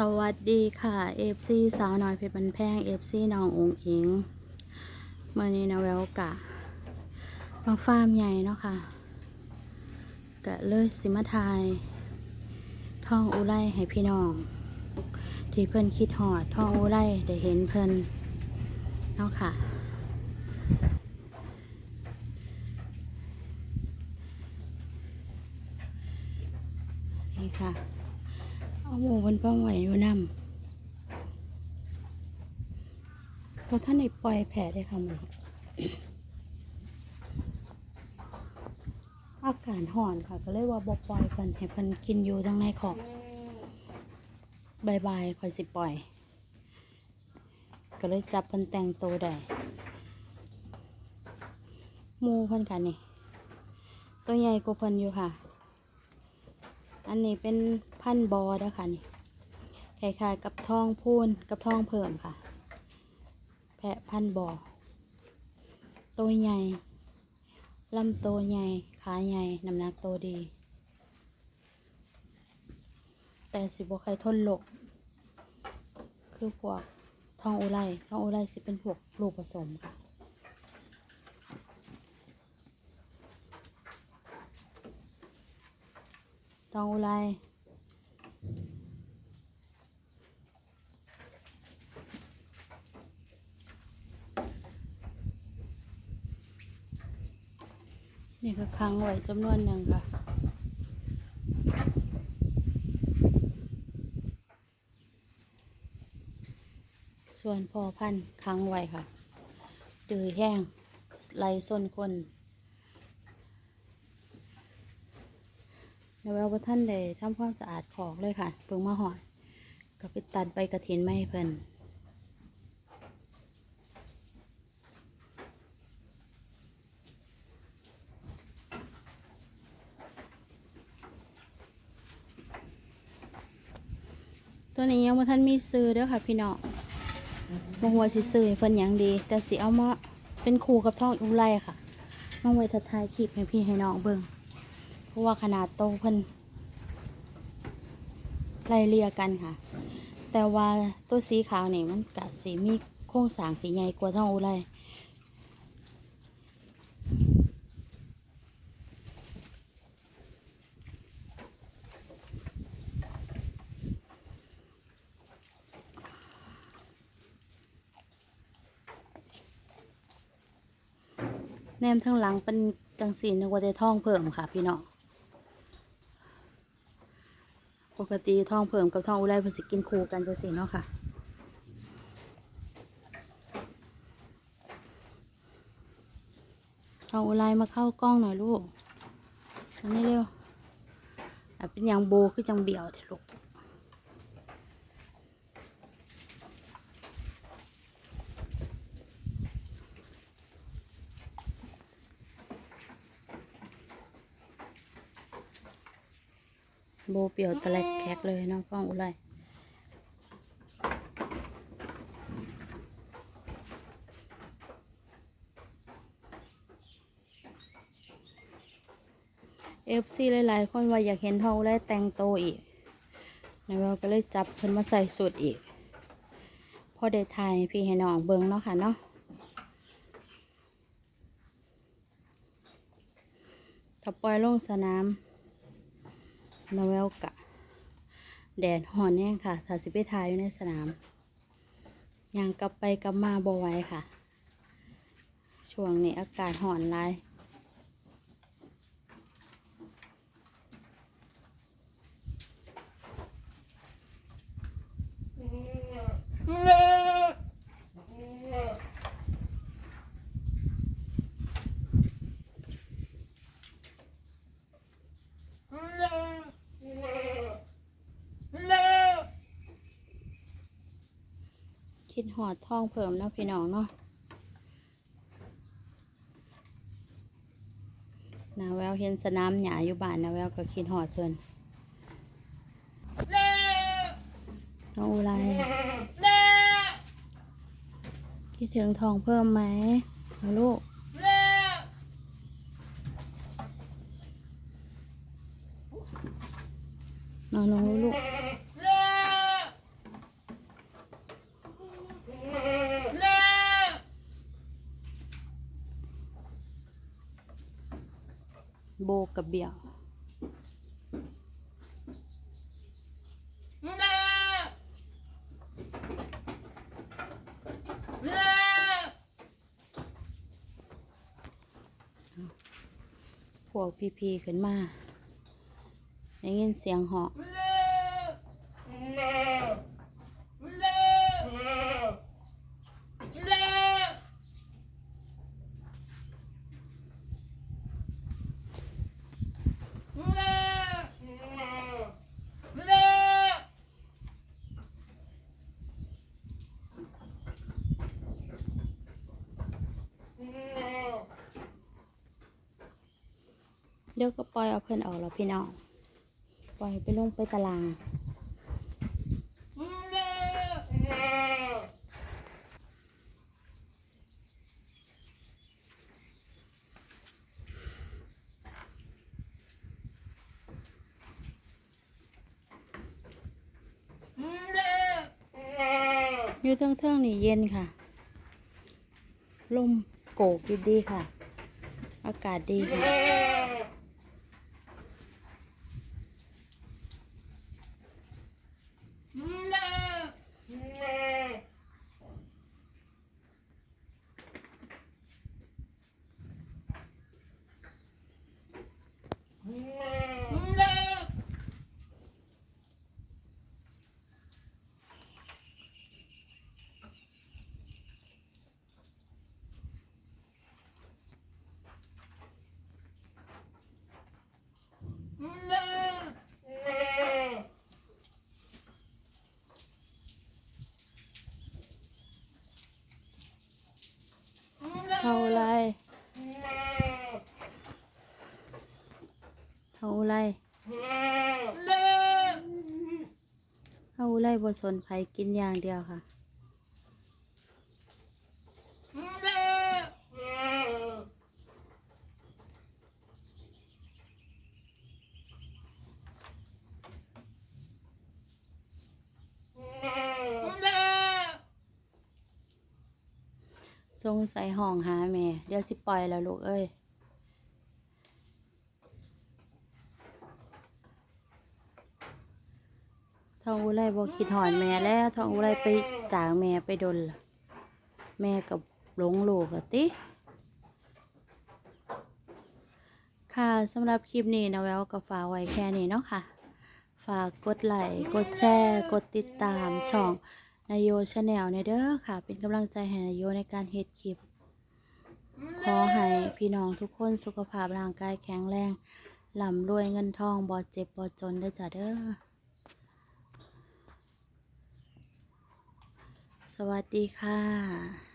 สวัสดีค่ะเอฟซีสาวน้อยเพชรบันแพงเอฟซีน้ององอิงเมื่อนี้นะแววกะมาฟาร์มใหญ่เนาะค่ะ กะเลยสิมาทายท่องอุไรให้พี่น้อง ที่เพิ่นคิดหอดท่องอุไรได้เห็นเพิ่นเนาะค่ะ นี่ค่ะ เอาหมูบนป้องไหวอยู่นำเพราะท่านในปล่อยแผลได้ค่ะหมูอากาศห่อนค่ะ ก็เลยว่าบอปล่อยเพิ่นให้เพิ่นกินอยู่ทั้งในของบายบายคอยสิปล่อย ก็เลยจับเพิ่นแต่งตัวได้หมูเพิ่นค่ะนี่ ตัวใหญ่กว่าเพิ่นอยู่ค่ะ อันนี้เป็น พันธุ์บอนะคะนี่คล้ายๆกับทองพูนกับทองเพิ่มค่ะ แพะพันบอตัวใหญ่ลำตัวใหญ่ ขาใหญ่ น้ำหนักตัวดี แต่สิบวใครทนโลก คือพวกทองอุไรทองอุไรสิเป็นพวกลูกผสมค่ะ ทองอุไร นี่ก็ค้างไว้จำนวนหนึ่งค่ะ ส่วนพอพันค้างไว้ค่ะดือแห้งไหลส้นคนแล้วว่าท่านได้ทำความสะอาดของเลยค่ะเพิ่งมาหอดก็ไปตัดใบกระถินไม่เพิ่น ตัวนี้ยังว่าท่านมีซื้อเด้อค่ะ พี่น้องบางหัวสิซื้อเพิ่นอย่างดี แต่สิเอามาเป็นคู่กับท้องอุไรค่ะมองไว้ทัดทายคลิปให้พี่ให้น้องเบิ่งเพราะว่าขนาดโตเพิ่นไล่เลี่ยกันค่ะ แต่ว่าตัวสีขาวนี่มันกะสีมีโครงสางสีใหญ่กว่าท้องอุไร แนมทั้งหลังเป็นจังสีนึกว่าได้ท่องเพิ่มค่ะ พี่น้องปกติทองเพิ่มกับทองอุไรเพิ่นสิกินคู่กันจะสิเนาะค่ะทองอุไรมาเข้ากล้องหน่อยลูกอันนี้เร็วอ่เป็นอย่างโบคือจังเบี่ยวเถอะลูก โบเปี่ยวตะแลกแคกเลยน้องฟ้องอุไรเอฟซีหลายๆ คนว่าอยากเห็นทองอุไรแต่งโตอีกในเราก็เลยจับเพิ่นมาใส่สูตรอีก พอได้ทายพี่ให้น้องเบิงเนาะค่ะเนาะ ถ้าปล่อยลงสนาม นเวลกะ แดดหอนแน่ค่ะถ้าสิไปทายอยู่ในสนามยางกลับไปกลับมาบ่ไหวค่ะ ช่วงนี้อากาศหอนไลาย คิดหอดท่องเพิ่มเนาะพี่น้องเนาะนาแววเห็นสนามหญ้าอยู่บ้านนาแววก็คิดหอดเพิ่นน้องอุไรคิดถึงทองเพิ่มไหมลูกนอนลงลูก โบกับเบี่ยวพวกพีพีขึ้นมาได้ยินเสียงเหาะ เดี๋ยวก็ปล่อยเอาเพื่อนออกแล้วพี่น้อง ปล่อยไปลงไปตาราง อยู่เทิงๆนี่เย็นค่ะ ลมโกกดีๆค่ะ อากาศดีค่ะ เท่าไรเท่าไรเท่าไรบนสนไผกินอย่างเดียวค่ะ สงใสัยห้องหาแม่ เดี๋ยวสิปล่อยแล้วลูกเอ้ยทองอุไรบอกคิดหอนแม่แล้วทองอุไรไปจากแม่ไปดนละแม่กับหลงลูกละติ ค่ะสำหรับคลิปนี้นะแววก็ฝากไว้แค่นี้เนาะค่ะ ฝากกดไลค์กดแชร์ กดติดตามช่อง นายโยชาแนลในเด้อค่ะ เป็นกำลังใจให้นายโยในการเฮ็ดคลิป ขอให้พี่น้องทุกคนสุขภาพร่างกายแข็งแรงหล่ำรวยเงินทองบ่เจ็บบ่จนได้จ้ะเด้อ สวัสดีค่ะ